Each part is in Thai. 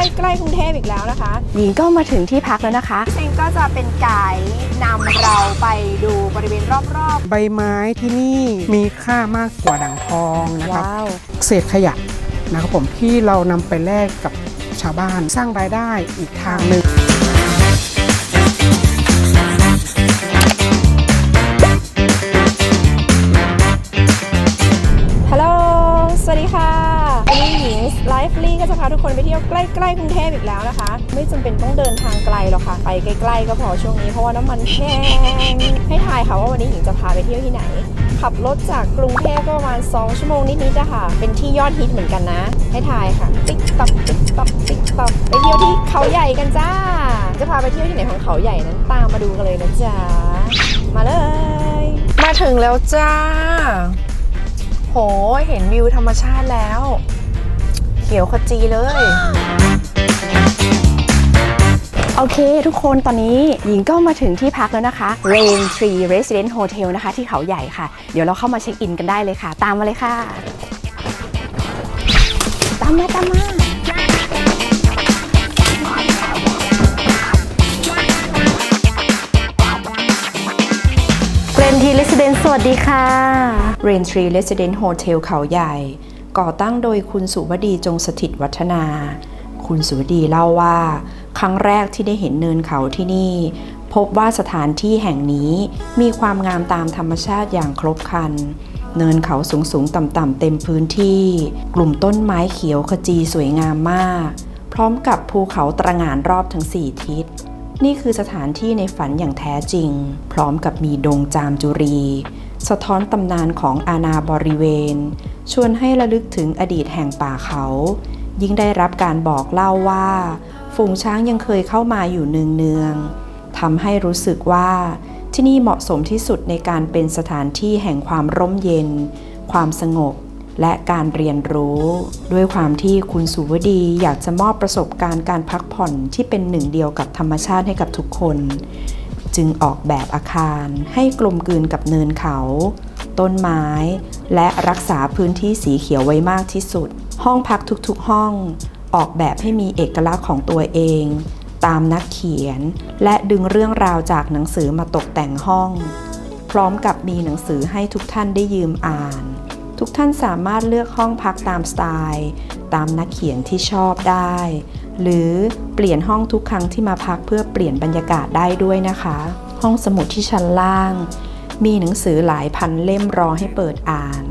ใกล้ๆกรุงเทพอีกแล้วนะคะหญิงก็มาถึงที่พักแล้วนะคะพี่เซงก็จะเป็นไกด์นำเราไปดูบริเวณรอบใบไม้ที่นี่มีค่ามากกว่าด่างทองนะๆครับ ว้าว เศษขยะนะครับผมที่เรานำไปแลกกับชาวบ้านสร้างรายได้อีกทางหนึ่ง ใกล้กรุงเทพอีกแล้วนะคะ ไม่จำเป็นต้องเดินทางไกลหรอกค่ะ ไปใกล้ๆก็พอช่วงนี้เพราะว่าน้ำมันแพงให้ทายค่ะว่าวันนี้หญิงจะพาไปเที่ยวที่ไหน ขับรถจากกรุงเทพก็ประมาณ 2 ชั่วโมงนิดๆอะค่ะเป็นที่ยอดฮิตเหมือนกันนะ ให้ทายค่ะ ติ๊กต๊อกติ๊กต๊อกติ๊กต๊อกไปเที่ยวที่เขาใหญ่กันจ้า จะพาไปเที่ยวที่ไหนของเขาใหญ่นั้นตามมาดูกันเลยนะจ๊ะมาเลย มาถึงแล้วจ้า โหเห็นวิวธรรมชาติแล้ว เขียวขจีเลย โอเค ทุกคนตอนนี้หญิงก็มาถึงที่พักแล้วนะคะ Rain Tree Resident Hotel นะคะ ที่เขาใหญ่ค่ะ เดี๋ยวเราเข้ามาเช็คอินกันได้เลยค่ะ ตามมาเลยค่ะ ตามมาตามมาเรนทีเรสเดนสวัสดีค่ะ Rain Tree Resident Hotel เขาใหญ่ ก่อตั้งโดยคุณสุวดีจงสถิตวัฒนา คุณสุวดีเล่าว่า ครั้งแรกที่ได้เห็นเนินเขาที่นี่ พบว่าสถานที่แห่งนี้มีความงามตามธรรมชาติอย่างครบครัน เนินเขาสูงสูงๆต่ำเต็มพื้นที่ กลุ่มต้นไม้เขียวขจีสวยงามมาก พร้อมกับภูเขาตระหง่านรอบทั้งสี่ทิศนี่คือสถานที่ในฝันอย่างแท้จริง พร้อมกับมีดงจามจุรี สะท้อนตำนานของอาณาบริเวณ ชวนให้ระลึกถึงอดีตแห่งป่าเขา ยิ่งได้รับการบอกเล่าว่า ฝูงช้างยังเคยเข้ามาอยู่เนืองๆทำให้รู้สึกว่าที่นี่เหมาะสมที่สุดในการเป็นสถานที่แห่งความร่มเย็น ความสงบ และการเรียนรู้ ด้วยความที่คุณสุวดีอยากจะมอบประสบการณ์การพักผ่อนที่เป็นหนึ่งเดียวกับธรรมชาติให้กับทุกคน จึงออกแบบอาคารให้กลมกลืนกับเนินเขา ต้นไม้ และรักษาพื้นที่สีเขียวไว้มากที่สุด ห้องพักทุกๆห้อง ออกแบบให้มีเอกลักษณ์ของตัวเอง ตามนักเขียน และดึงเรื่องราวจากหนังสือมาตกแต่งห้อง พร้อมกับมีหนังสือให้ทุกท่านได้ยืมอ่าน ทุกท่านสามารถเลือกห้องพักตามสไตล์ ตามนักเขียนที่ชอบได้ หรือเปลี่ยนห้องทุกครั้งที่มาพักเพื่อเปลี่ยนบรรยากาศได้ด้วยนะคะ ห้องสมุดที่ชั้นล่าง มีหนังสือหลายพันเล่มรอให้เปิดอ่าน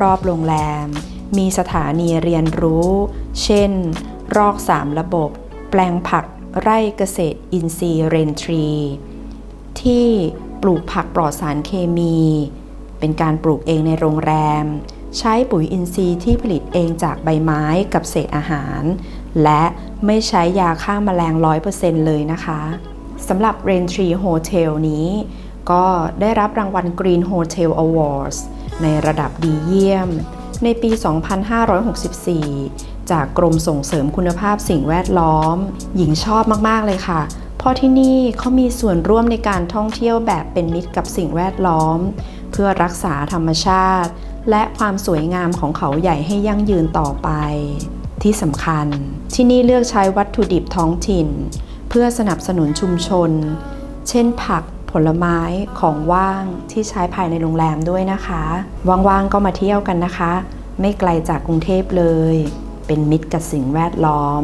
รอบๆโรงแรม มีสถานีเรียนรู้ เช่น รอกสามระบบ แปลงผักไร่เกษตรอินทรีย์เรนทรี ที่ปลูกผักปลอดสารเคมี เป็นการปลูกเองในโรงแรม ใช้ปุ๋ยอินทรีย์ที่ผลิตเองจากใบไม้กับเศษอาหาร และไม่ใช้ยาฆ่าแมลง 100%เลยนะคะสำหรับ Rain Tree Hotel นี้ ก็ได้รับรางวัล Green Hotel Awards ในระดับดีเยี่ยม ในปี 2564 จากกรมส่งเสริมคุณภาพสิ่งแวดล้อม หญิงชอบมาก ๆ เลยค่ะ เพราะที่นี่เขามีส่วนร่วมในการท่องเที่ยวแบบเป็นมิตรกับสิ่งแวดล้อม เพื่อรักษาธรรมชาติ และความสวยงามของเขาใหญ่ให้ยั่งยืนต่อไป ที่สำคัญ ที่นี่เลือกใช้วัตถุดิบท้องถิ่น เพื่อสนับสนุนชุมชน เช่นผักผลไม้ของว่างที่ใช้ภายในโรงแรมด้วยนะคะ ว่างๆก็มาเที่ยวกันนะคะ ไม่ไกลจากกรุงเทพเลย เป็นมิตรกับสิ่งแวดล้อม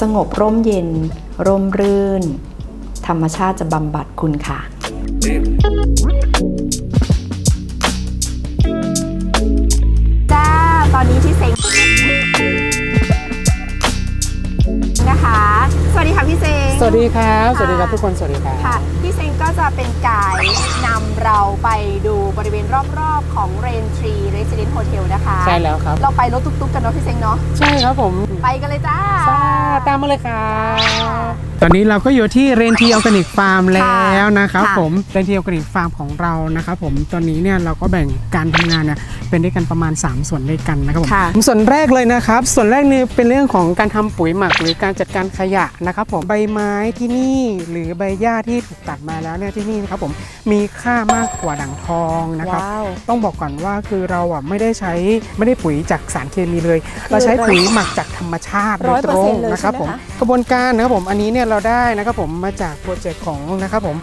สงบร่มเย็น ร่มรื่น ธรรมชาติจะบำบัดคุณค่ะ วัสดีค่ะพี่เซ็งสวัสดีครับค่ะสวัสดีครับทุกคนสวัสดีครับค่ะพี่เซ็งก็จะเป็นไกด์นำเราไปดูบริเวณรอบๆ ของ Rain Tree Resident Hotel นะคะ ใช่แล้วครับ เราไปรถตุ๊กๆกันเนาะพี่เซ็งเนาะ ใช่ครับผม ไปกันเลยจ้าซ่าตามมาเลยครับ ตอนนี้เราก็อยู่ที่เรนทีออร์แกนิกฟาร์มแล้วนะครับค่ะ ผมเรนทีออร์แกนิกฟาร์มของเรานะครับผมตอนนี้เนี่ยเราก็แบ่งการทำงานเนี่ยเป็นด้วยกันประมาณ 3 ส่วนด้วยกันนะครับผม ค่ะ ส่วนแรกเลยนะครับ ส่วนแรกนี่เป็นเรื่องของการทำปุ๋ยหมักหรือการจัดการขยะนะครับผมใบไม้ที่นี่หรือใบหญ้าที่ถูกตัดมาแล้วเนี่ยที่นี่นะครับผมมีค่ามากกว่าดั่งทองนะครับ ว้าว ต้องบอกก่อนว่าคือเราอะไม่ได้ใช้ไม่ได้ปุ๋ยจากสารเคมีเลย เราใช้ปุ๋ยหมักจากธรรมชาติโดยตรง100%เลยนะครับใช่ผไหมมคะกระบวนการนะครับผมอันนี้เนี่ยเราได้นะครับผมมาจากโปรเจกต์ของนะครับผม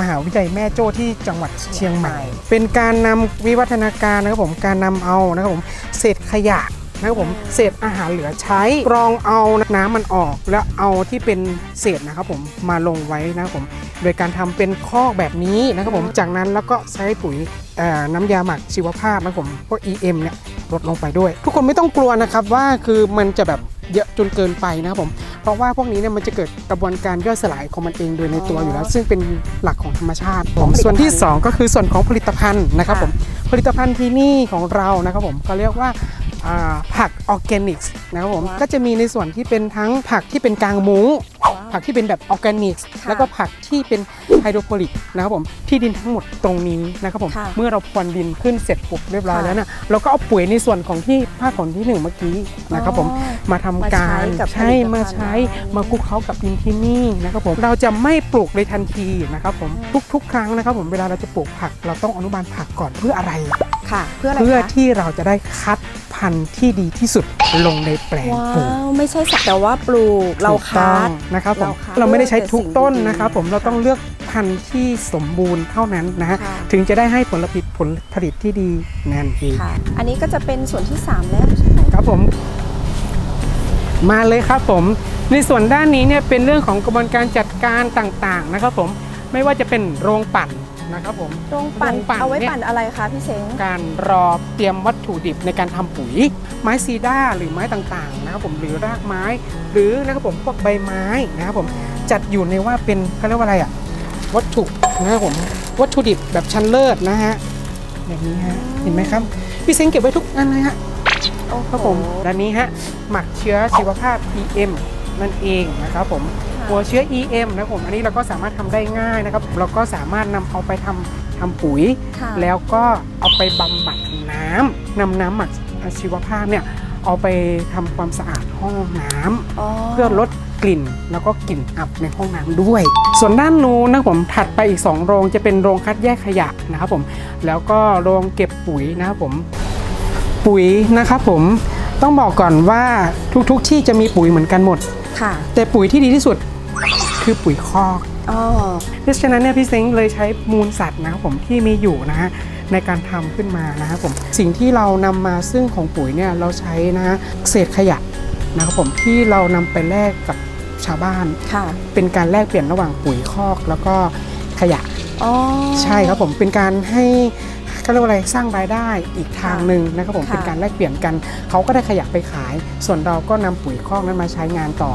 มหาวิทยาลัยแม่โจ้ที่จังหวัดเชียงใหม่ เป็นการนำวิวัฒนาการนะครับผมการนำเอานะครับผมเศษขยะนะครับผมเศษอาหารเหลือใช้กรองเอาน้ำมันออก แล้วเอาที่เป็นเศษนะครับผมมาลงไว้นะครับผมโดยการทำเป็นคอกแบบนี้นะครับผมจากนั้นแล้วก็ใช้ปุ๋ยน้ำยาหมักชีวภาพนะครับผมพวก EM เนี่ยลดลงไปด้วย ทุกคนไม่ต้องกลัวนะครับว่าคือมันจะแบบ เยอะจนเกินไปนะครับผม เพราะว่าพวกนี้เนี่ยมันจะเกิดกระบวนการย่อยสลายของมันเองโดยในตัวอยู่แล้ว ซึ่งเป็นหลักของธรรมชาติผมส่วนที่ 2 ก็คือส่วนของผลิตภัณฑ์นะครับผมผลิตภัณฑ์ที่นี่ของเรานะครับผมก็เรียกว่าอ่าผักออร์แกนิกนะครับผมก็จะมีในส่วนที่เป็นทั้งผักที่เป็นกลางมุ้ง ผักที่เป็นแบบออร์แกนิกค่ะแล้วก็ผักที่เป็นไฮโดรโปนิกนะครับผมที่ดินทั้งหมดตรงนี้นะครับผมค่ะเมื่อเราพรวนดินขึ้นเสร็จปุ๊บเรียบร้อยค่ะแล้วนะเราก็เอาปุ๋ยในส่วนของที่ภาคของที่หนึ่งเมื่อกี้นะครับผมอ๋อมาทำการมาใช้กับใช่ผลิตภัณฑ์มาใช้เรามาคลุกเคล้ากับดินที่นี่นะครับผมเราจะไม่ปลูกเลยทันทีนะครับผมทุกๆ ครั้งนะครับผมเวลาเราจะปลูกผัก เราต้องอนุบาลผักก่อนเพื่ออะไร ค่ะเพื่ออะไรเพื่อคะที่เราจะได้คัดพันธุ์ที่ดีที่สุดลงในแปลงว้าปลูกวไม่ใช่สักแต่ว่าปลูกเราถูกคัต้องด นะครับผมเราคัดเราไม่ได้ใช้ทุกต้นเลือกแต่สิ่งดีๆนะครับผมเราต้องเลือกพันธุ์ที่สมบูรณ์เท่านั้นนะฮะค่ะ ถึงจะได้ให้ผลผลิตผลผลิตที่ดีนั่นเองค่ะ อันนี้ก็จะเป็นส่วนที่ 3 แล้วใช่ไหมครับผม มาเลยครับผม ในส่วนด้านนี้เนี่ยเป็นเรื่องของกระบวนการจัดการต่างๆนะครับผมไม่ว่าจะเป็นโรงปั่น นะครับผมโรงปั่นโรงปั่นเอาไว้เนี่ยปั่นอะไรคะพี่เซ้งการรอเตรียมวัตถุดิบในการทำปุ๋ย ไม้ซีด้าหรือไม้ต่างๆนะครับผมหรือรากไม้ หรือนะครับผมพวกใบไม้นะครับผมจัดอยู่ในว่าเป็นเขาเรียกว่าอะไรอะวัตถุนะครับผมวัตถุดิบแบบชั้นเลิศนะฮะแบบนี้ฮะเห็นไหมครับพี่เซ้งเก็บไว้ทุกอันเลยฮะ โอ้โหครับผมด้านนี้ฮะหมักเชื้อชีวภาพ EM นั่นเองนะครับผม หัวเชื้อ EM นะครับผมอันนี้เราก็สามารถทำได้ง่ายนะครับ เราก็สามารถนำเอาไปทำทำปุ๋ยค่ะแล้วก็เอาไปบำบัดน้ำนำน้ำหมักชีวภาพเนี่ยเอาไปทำความสะอาดห้องน้ำอ๋อเพื่อลดกลิ่นแล้วก็กลิ่นอับในห้องน้ำด้วย ส่วนด้านนู้นนะครับผมถัดไปอีก 2 โรงจะเป็นโรงคัดแยกขยะนะครับผมแล้วก็โรงเก็บปุ๋ยนะครับผมปุ๋ยนะครับผมต้องบอกก่อนว่าทุกๆที่จะมีปุ๋ยเหมือนกันหมดค่ะแต่ปุ๋ยที่ดีที่สุด คือปุ๋ยคอกอ๋อเพราะฉะนั้นเนี่ยพี่เซ้งเลยใช้มูลสัตว์นะครับผมที่มีอยู่นะฮะในการทำขึ้นมานะครับผมสิ่งที่เรานำมาซึ่งของปุ๋ยเนี่ยเราใช้นะฮะเศษขยะนะครับผมที่เรานำไปแลกกับชาวบ้านค่ะเป็นการแลกเปลี่ยนระหว่างปุ๋ยคอกแล้วก็ขยะอ๋อใช่ครับผมเป็นการให้เขาเรียกว่าอะไรสร้างรายได้อีกทางหนึ่งนะครับผมค่ะเป็นการแลกเปลี่ยนกันเขาก็ได้ขยะไปขาย ส่วนเราก็นำปุ๋ยคอกนั้นมาใช้งานต่อ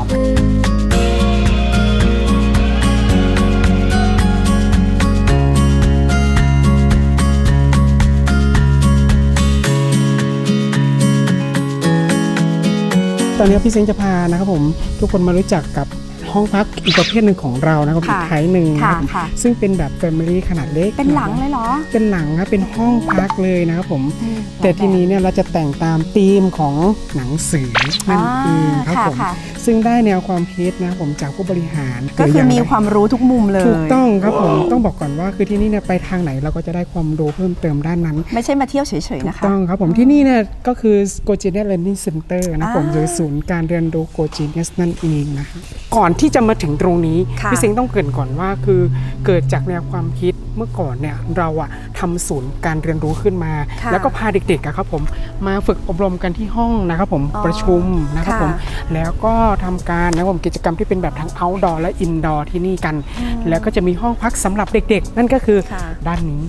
ตอนนี้พี่เซ้งจะพานะครับผมทุกคนมารู้จักกับ ห้องพักอีกประเภทหนึ่งของเรานะครับอีค่ะกไทป์หนึ่งนะค่ะครับผมค่ะ ซึ่งเป็นแบบแฟมิลี่ขนาดเล็กเป็นหลังเลยเหรอเป็นหลังครับเป็นห้องพักเลยนะครับผม อืมแต่ทีนี้เนี่ยเราจะแต่งตามธีมของหนังสือนั่นเองครับอ่าผมค่ะซึ่งได้แนวความคิดนะครับผมจากผู้บริหารก็หรืคืออย่างมีไรความรู้ทุกมุมเลย ถูกต้องครับผมต้องบอกก่อนว่าคือที่นี่เนี่ยไปทางไหนเราก็จะได้ความรู้เพิ่มเติมด้านนั้น ไม่ใช่มาเที่ยวเฉยๆถูนะกคะ ต้องครับผมที่นี่เนี่ยก็คือ g o g e n i u s Learning Center นะครับผมอ่า หรือศูนย์การเรียนรู้ g o g e n i u s นั่นเองนะครับก่อนที่จะมาถึงตรงนี้ค่ะพี่เซ็งต้องเกรินก่อนว่าคือเกิดจากแนวความคิดเมื่อก่อนเนี่ยเราอะทำศูนย์การเรียนรู้ขึ้นมา ค่ะแล้วก็พาเด็กๆอะครับผมมาฝึกอบรมกันที่ห้องนะครับผมอ๋อประชุมนะครับค่ะผมแล้วก็ทำการนะครับผมกิจกรรมที่เป็นแบบทั้ง outdoor และ indoor ที่นี่กันแล้วก็จะมีห้องพักสำหรับเด็กๆ นั่นก็คือค่ะด้านนี้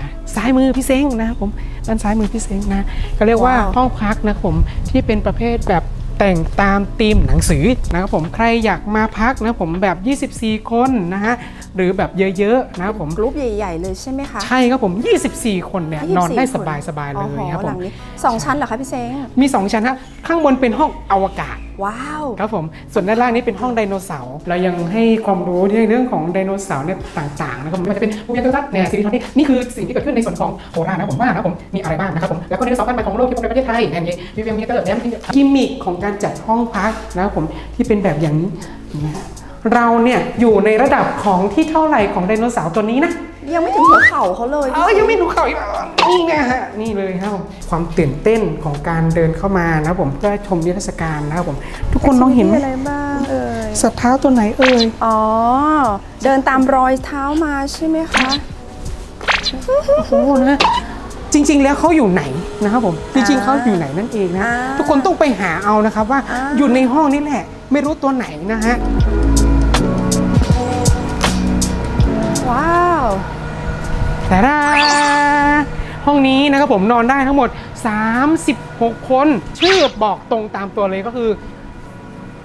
นะซ้ายมือพี่เซ้งนะครับผมด้านซ้ายมือพี่เซ้งนะก็เรียกว่าว้าว ห้องพักนะครับผมที่เป็นประเภทแบบ แต่งตามธีมหนังสือนะครับผมใครอยากมาพักนะครับผมแบบ 24 คนนะฮะหรือแบบเยอะๆนะครับผมกรุ๊ปใหญ่ ๆ เลยใช่ไหมคะ ใช่ครับผม 24 คนเนี่ย24นอนได้คสบายๆเลยครับอ๋อผหลัมงนี้สองชั้นเหรอคะพี่เซ้งมี 2 ชั้นฮะข้างบนเป็นห้องอวกาศ ว้าว ครับผม ส่วนด้านล่างนี้เป็นห้องไดโนเสาร์ เรายังให้ความรู้ในเรื่องของไดโนเสาร์เนี่ยต่างๆนะครับผมไม่ว่าจะเป็นพวกยักษ์ทัศน์เนี่ยสิ่งที่นี่คือสิ่งที่เกิดขึ้นในส่วนของโคราชนะครับผมว่านะครับผม มีอะไรบ้างนะครับผม แล้วก็ไดโนเสาร์พันธุ์ใหม่ของโลกที่พบในประเทศไทยแอนนี้วิเวียมเเตอร์เนมกิมมิคของการจัดห้องพักนะครับผมที่เป็นแบบอย่างนี้นะ เราเนี่ยอยู่ในระดับของที่เท่าไหร่ของไดโนเสาร์ตัวนี้นะ ยังไม่ถึงหัวเข่าเขาเลยเออยังไม่รู้เขาอีกเหรอนี่นะฮะ นี่เลยครับผมความตื่นเต้นของการเดินเข้ามานะครับผมเพื่อชมนิทรรศการนะครับผม ทุกคนน้องเห็นไหมอะไรบ้างเอ่ยสัตว์เท้าตัวไหนเอ่ย อ๋อ เดินตามรอยเท้ามาใช่ไหมคะ โอ้โหนะจริง ๆ แล้วเขาอยู่ไหนนะครับผม จริง ๆเขาอยู่ไหนนั่นเองนะอ่าทุกคนต้องไปหาเอานะครับว่าอ่าอยู่ในห้องนี่แหละ ไม่รู้ตัวไหนนะฮะ ว้าวแต่ละห้องนี้นะครับผมนอนได้ทั้งหมด 36 คน ชื่อบอกตรงตามตัวเลยก็คือ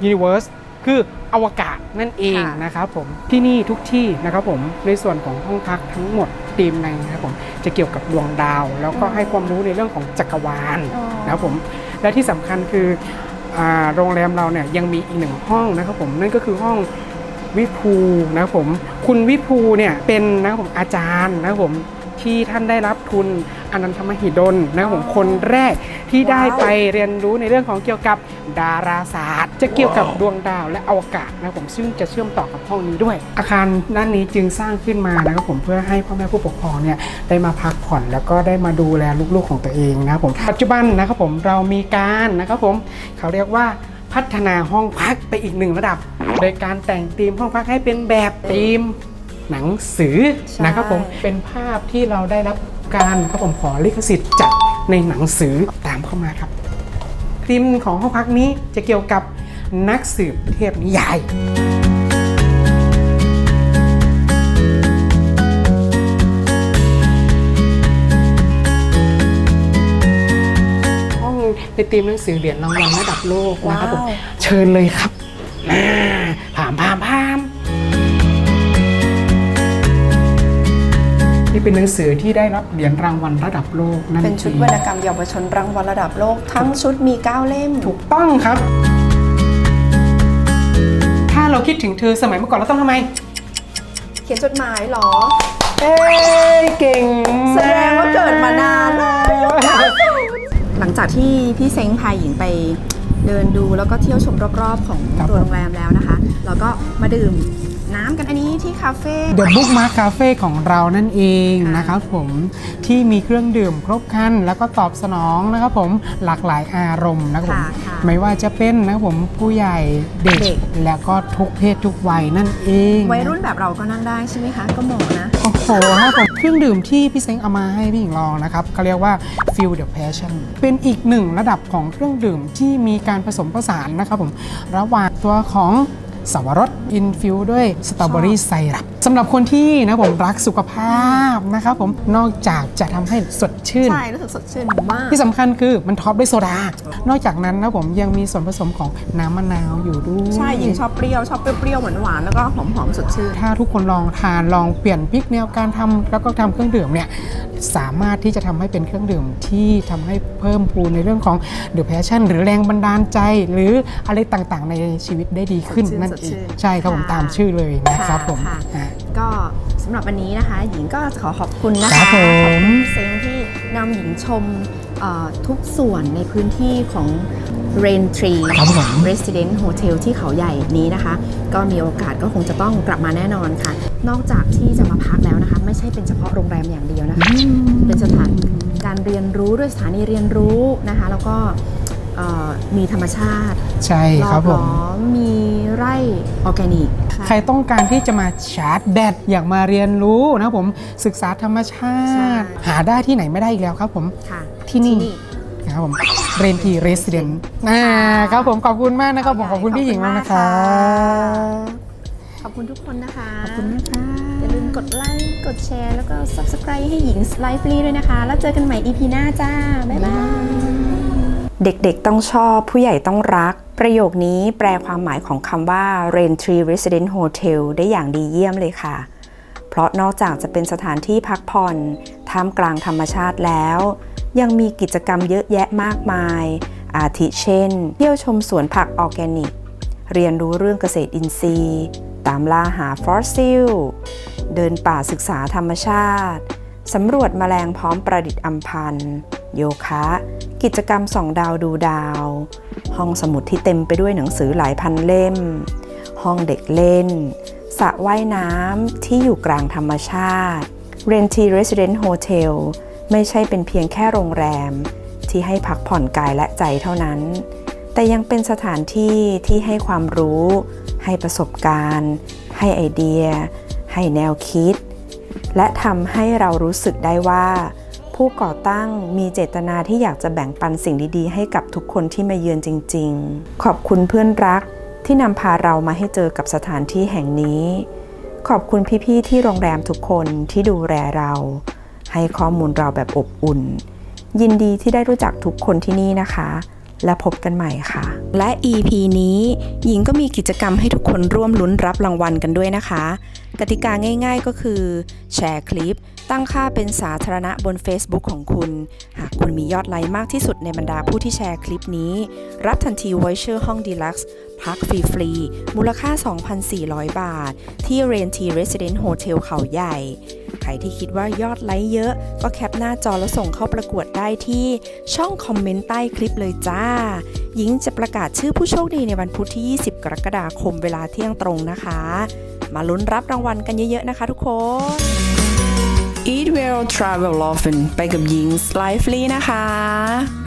Universe คืออวกาศนั่นเองค่ะนะครับผมที่นี่ทุกที่นะครับผมในส่วนของห้องพักทั้งหมดธีมในนะครับผมจะเกี่ยวกับดวงดาว แล้วก็ให้ความรู้ในเรื่องของจักรวาลนะครับผมและที่สำคัญคืออาโรงแรมเราเนี่ยยังมีอีกหนึ่งห้องนะครับผมนั่นก็คือห้อง วิภูนะครับผมคุณวิภูเนี่ยเป็นนะครับผมอาจารย์นะครับผมที่ท่านได้รับทุนอนันทมหิดลนะครับผมคนแรกที่ได้ไปเรียนรู้ในเรื่องของเกี่ยวกับดาราศาสตร์ จะเกี่ยวกับดวงดาวและอวกาศนะครับผมซึ่งจะเชื่อมต่อกับห้องนี้ด้วย อาคารด้านนี้จึงสร้างขึ้นมานะครับผมเพื่อให้พ่อแม่ผู้ปกครองเนี่ยได้มาพักผ่อนแล้วก็ได้มาดูแลลูกๆของตัวเองนะครับผมปัจจุบันนะครับผมเรามีการนะครับผมเขาเรียกว่า พัฒนาห้องพักไปอีกหนึ่งระดับ โดยการแต่งธีมห้องพักให้เป็นแบบธีมหนังสือใช่นะครับผมเป็นภาพที่เราได้รับการครับผมขอลิขสิทธิ์จากในหนังสือตามเข้ามาครับธีมของห้องพักนี้จะเกี่ยวกับนักสืบเทพนิยาย ห้องในธีมหนังสือเหรียญรางวัลระดับโลกนะครับผมว้าว เชิญเลยครับอ่าพามพามพามนี่เป็นหนังสือที่ได้รับเหรียญรางวัลระดับโลกนั่นเป็นชุดองวรรณกรรมเยาวชนรางวัลระดับโลกทั้งชุดมี 9 เล่ม ถูกต้องครับ ถ้าเราคิดถึงเธอสมัยเมื่อก่อนเราต้องทำไม เขียนจดหมายเหรอ เอ้ยเก่งมแสดงว่าเกิดมานานแล้ว หลังจากที่พี่เซ้งพาหญิงไปเดินดูแล้วก็เที่ยวชมรอบๆ ของตัวโรงแรมแล้วนะคะ เราก็มาดื่ม น้ำกันอันนี้ที่คาเฟ่เดอะบุ๊กมาร์คคาเฟ่ของเรานั่นเองนะครับผมที่มีเครื่องดื่มครบครันแล้วก็ตอบสนองนะครับผมหลากหลายอารมณ์นะครับผม ค่ะค่ะ ไม่ว่าจะเป็นนะครับผมผู้ใหญ่เด็ก เด็ก แล้วก็ทุกเพศทุกวัยนั่นเองวัยรุ่นแบบเราก็นั่งได้ใช่ไหมคะ ก็เหมาะนะ โอ้โหครับผมเครื่องดื่มที่พี่เซ้งเอามาให้พี่หญิงลองนะครับเขาเรียกว่า Feel the Passion เป็นอีกหนึ่งระดับของเครื่องดื่มที่มีการผสมผสานนะครับผม ระหว่างตัวของ สวรสอินฟิวด้วยสตรอเบอรี่ไซรัปสำหรับคนที่นะผมรักสุขภาพนะครับผมนอกจากจะทำให้สดชื่น ใช่ รู้สึกสดชื่นมาก ที่สำคัญคือมันท็อปด้วยโซดา นอกจากนั้นนะผมยังมีส่วนผสมของน้ำมะนาวอยู่ด้วย ใช่หญิงชอบเปรี้ยว ชอบเปรี้ยวๆหวานๆแล้วก็หอมๆสดชื่น ถ้าทุกคนลองทานลองเปลี่ยนพลิกแนวการทำแล้วก็ทำเครื่องดื่มเนี่ย สามารถที่จะทำให้เป็นเครื่องดื่มที่ทำให้เพิ่มพูนในเรื่องของ The Passion หรือแรงบันดาลใจ หรืออะไรต่างๆ ในชีวิตได้ดีขึ้นสดชื่นนั่นสดเอชื่งนใช่ครับผมค่ะตามชื่อเลยนะครับผมค่ะอะก็สำหรับวันนี้นะคะ หญิงก็ขอขอบคุณนะครัคะบผมขอบคุณพี่เซ้งที่นำหญิงชมเอ่อทุกส่วนในพื้นที่ของ Rain Tree ครับผม Resident Hotel ที่เขาใหญ่นี้นะคะ ก็มีโอกาสก็คงจะต้องกลับมาแน่นอนค่ะ นอกจากที่จะมาพักแล้วนะคะ ไม่ใช่เป็นเฉพาะโรงแรมอย่างเดียวนะคะ เป็นสถานการเรียนรู้ด้วยสถานีเรียนรู้นะคะ แล้วก็เอ่อมีธรรมชาติใช่รอครับบผล้มอมมีไร่ออร์แกนิกใครต้องการที่จะมาชาร์จแบตอยากมาเรียนรู้นะครับผมศึกษาธรรมชาใช่ติ หาได้ที่ไหนไม่ได้อีกแล้วครับผม ค่ะที่นี่ นะครับผม เรนทีเรสเดนอ่าครับผมขอบคุณมากนะครับผมขอบคุณพี่หญิงมากนะครับขอบคุณทุกคนนะคะ ขอบคุณนะคะอย่าลืมกดไลค์ กดแชร์ แล้วก็ subscribe ให้หญิงไลฟ์ฟรีด้วยนะคะ แล้วเจอกันใหม่ EP หน้าจ้า บ๊ายบาย เด็กๆต้องชอบผู้ใหญ่ต้องรัก ประโยคนี้แปลความหมายของคำว่า Rain Tree Resident Hotel ได้อย่างดีเยี่ยมเลยค่ะ เพราะนอกจากจะเป็นสถานที่พักผ่อนท่ามกลางธรรมชาติแล้ว ยังมีกิจกรรมเยอะแยะมากมาย อาทิเช่น เที่ยวชมสวนผักออร์แกนิก เรียนรู้เรื่องเกษตรอินทรีย์ ตามล่าหาฟอสซิล เดินป่าศึกษาธรรมชาติสำรวจแมลงพร้อมประดิษฐ์อัมพันธ์ โยคะ กิจกรรมส่องดาวดูดาว ห้องสมุดที่เต็มไปด้วยหนังสือหลายพันเล่ม ห้องเด็กเล่นสระว่ายน้ำที่อยู่กลางธรรมชาติ r e n t i Resident Hotel ไม่ใช่เป็นเพียงแค่โรงแรม ที่ให้พักผ่อนกายและใจเท่านั้น แต่ยังเป็นสถานที่ที่ให้ความรู้ ให้ประสบการณ์ ให้ไอเดีย ให้แนวคิด และทำให้เรารู้สึกได้ว่า ผู้ก่อตั้งมีเจตนาที่อยากจะแบ่งปันสิ่งดีๆ ให้กับทุกคนที่มาเยือนจริง ๆ ขอบคุณเพื่อนรักที่นำพาเรามาให้เจอกับสถานที่แห่งนี้ ขอบคุณพี่ๆที่โรงแรมทุกคนที่ดูแลเรา ให้ข้อมูลเราแบบอบอุ่น ยินดีที่ได้รู้จักทุกคนที่นี่นะคะ และพบกันใหม่ค่ะ และ EP นี้หญิงก็มีกิจกรรมให้ทุกคนร่วมลุ้นรับรางวัลกันด้วยนะคะ กติกาง่าย ๆก็คือ แชร์คลิป ตั้งค่าเป็นสาธารณะบน Facebook ของคุณ หากคุณมียอดไลค์มากที่สุดในบรรดาผู้ที่แชร์คลิปนี้ รับทันทีไวเชอร์ห้องดีลักซ์พักฟรีๆมูลค่า 2,400 บาท ที่ r e n t i Resident Hotel เขาใหญ่ ใครที่คิดว่ายอดไลค์เยอะ ก็แคปหน้าจอแล้วส่งเข้าประกวดได้ที่ช่องคอมเมนต์ใต้คลิปเลยจ้า หญิงจะประกาศชื่อผู้โชคดีในวันพุธที่ 20 กรกฎาคมเวลาเที่ยงตรงนะคะ มาลุ้นรับรางวัลกันเยอะๆนะคะทุกคน Eat well travel often ไปกับหญิง Lively นะคะ